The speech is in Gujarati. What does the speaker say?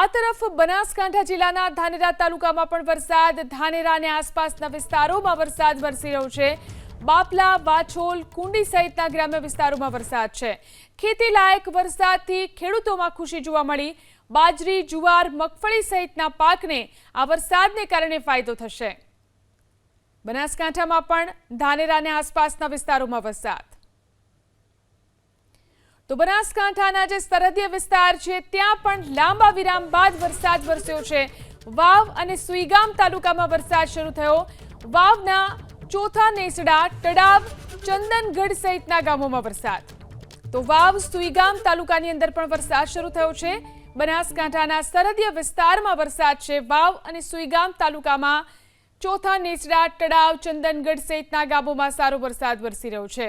આ તરફ બનાસકાંઠા જિલ્લાના ધાનેરા તાલુકામાં પણ વરસાદ, ધાનેરા અને આસપાસના વિસ્તારોમાં વરસાદ વરસી રહ્યો છે. બાપલા, વાછોલ, કુંડી સહિતના ગ્રામ્ય વિસ્તારોમાં વરસાદ છે. ખેતી લાયક વરસાદથી ખેડૂતોમાં ખુશી જોવા મળી. બાજરી, જુવાર, મગફળી સહિતના પાકને આ વરસાદને કારણે ફાયદો થશે. બનાસકાંઠામાં પણ ધાનેરા અને આસપાસના વિસ્તારોમાં વરસાદ. તો બનાસકાંઠાના જે સરહદીય વિસ્તાર છે, ત્યાં પણ લાંબા વિરામ બાદ વરસાદ વરસ્યો છે. વાવ અને સુઈગામ તાલુકામાં વરસાદ શરૂ થયો. વાવના ચોથા નેસડા તડાવ ચંદનગઢ સહિતના ગામોમાં વરસાદ. તો વાવ સુઈગામ તાલુકાની અંદર પણ વરસાદ શરૂ થયો છે. બનાસકાંઠાના સરહદીય વિસ્તારમાં વરસાદ છે. વાવ અને સુઈગામ તાલુકામાં ચોથા નેસડા, તળાવ, ચંદનગઢ સહિતના ગામોમાં સારો વરસાદ વરસી રહ્યો છે.